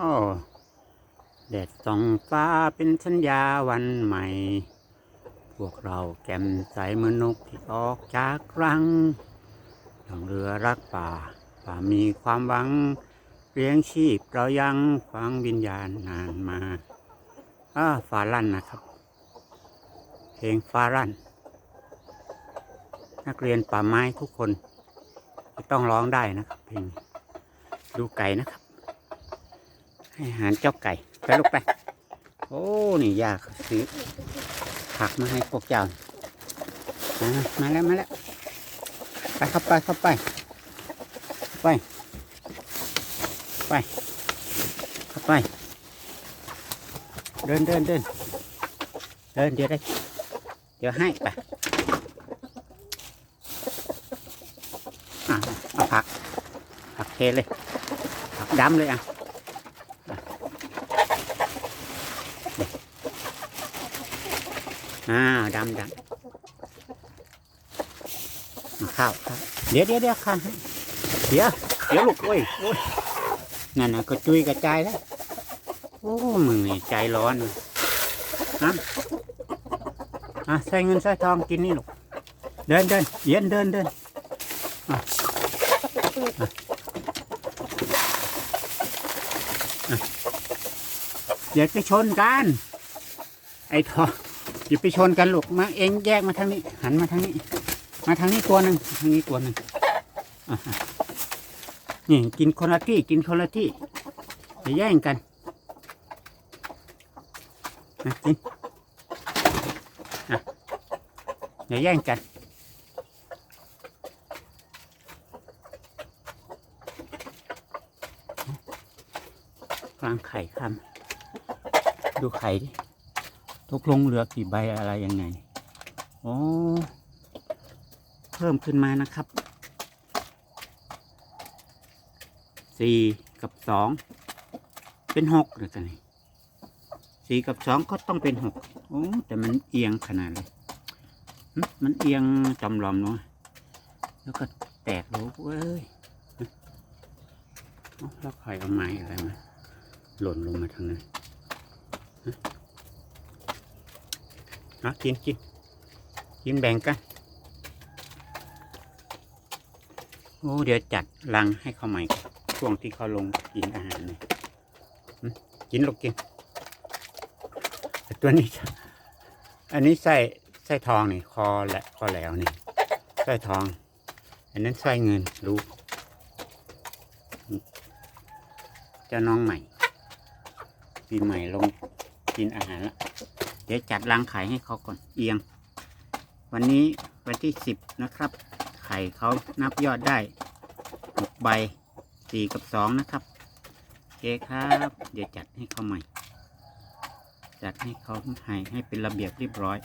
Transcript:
โอ้ แดดส่องฟ้าเป็นสัญญาวันใหม่ พวกเราแก้มใสเหมือนนกที่ออกจากรังดังเรือรักป่า ป่ามีความหวังเลี้ยงชีพเรายังฟังวิญญาณนานมาอ้าฟ้าลั่นนะครับ เพลงฟ้าลั่น นักเรียนป่าไม้ทุกคน ต้องร้องได้นะครับเพลงดูไก่นะครับ ให้อาหารเจ้าไก่ ไปลูกไป โอ้ นี่ยากซื้อผักมาให้พวกเจ้ามามาแล้ว มาแล้ว ไปเข้าไปเข้าไป ไป ไป เข้าไป เดินเดินเดินเดินเดี๋ยวได้ เดี๋ยวให้ไปอะเอาผัก ผักเทเลย ผักดำเลยอะ อ่าดำดำข้าวข้าวเดี๋ยวเดี๋ยวเดี๋ยวข้าวเดี๋ยวเดี๋ยวลูกโอ้ยโอ้ยนั่นน่ะก็จุยกระจายแล้วโอ้มึงนี่ใจร้อนเลยนะอะใส่เงินใส่ทองกินนี่ลูกเดินเดินเย็นเดินเดินอย่าไปชนกัน ไอ้ทอง อย่าไปชนกันลูกมาเองแยกมาทางนี้ หันมาทางนี้ มาทางนี้ตัวหนึ่งทางนี้ตัวหนึ่งนี่กินคนละที่กินคนละที่อย่าแย่งกันนะกินอะอย่าแย่งกันวางไข่คำดูไข่ดิ ตกลงเหลือกี่ใบอะไรยังไงโอ้เพิ่มขึ้นมานะครับสี่กับสองเป็นหกเลยกันนี่สี่กับสองก็ต้องเป็นหกโอ้แต่มันเอียงขนาดเลยมันเอียงจำลอมเนาะแล้วก็แตกลูกเว้ยเอ้าแล้วใครเอาไม้อะไรมาหล่นลงมาทางนั้น อากินกินกินแบ่งกันโอ้เดี๋ยวจัดรังให้เขาใหม่ก่อนช่วงที่เขาลงกินอาหารเนี่ยกินลูกกินตัวนี้ อันนี้ไส้ไส้ทองนี่ คอและคอแหลวนี่ไส้ทอง อันนั้นไส้เงินลูกเจ้าน้องใหม่ ปีใหม่ลงกินอาหารแล้ว เดี๋ยวจัดรังไข่ให้เขาก่อนเอียง วันนี้วันที่สิบนะครับ ไข่เขานับยอดได้หกใบสี่กับสองนะครับโอเคครับ เดี๋ยวจัดให้เขาใหม่ จัดให้เขาให้ให้เป็นระเบียบเรียบร้อย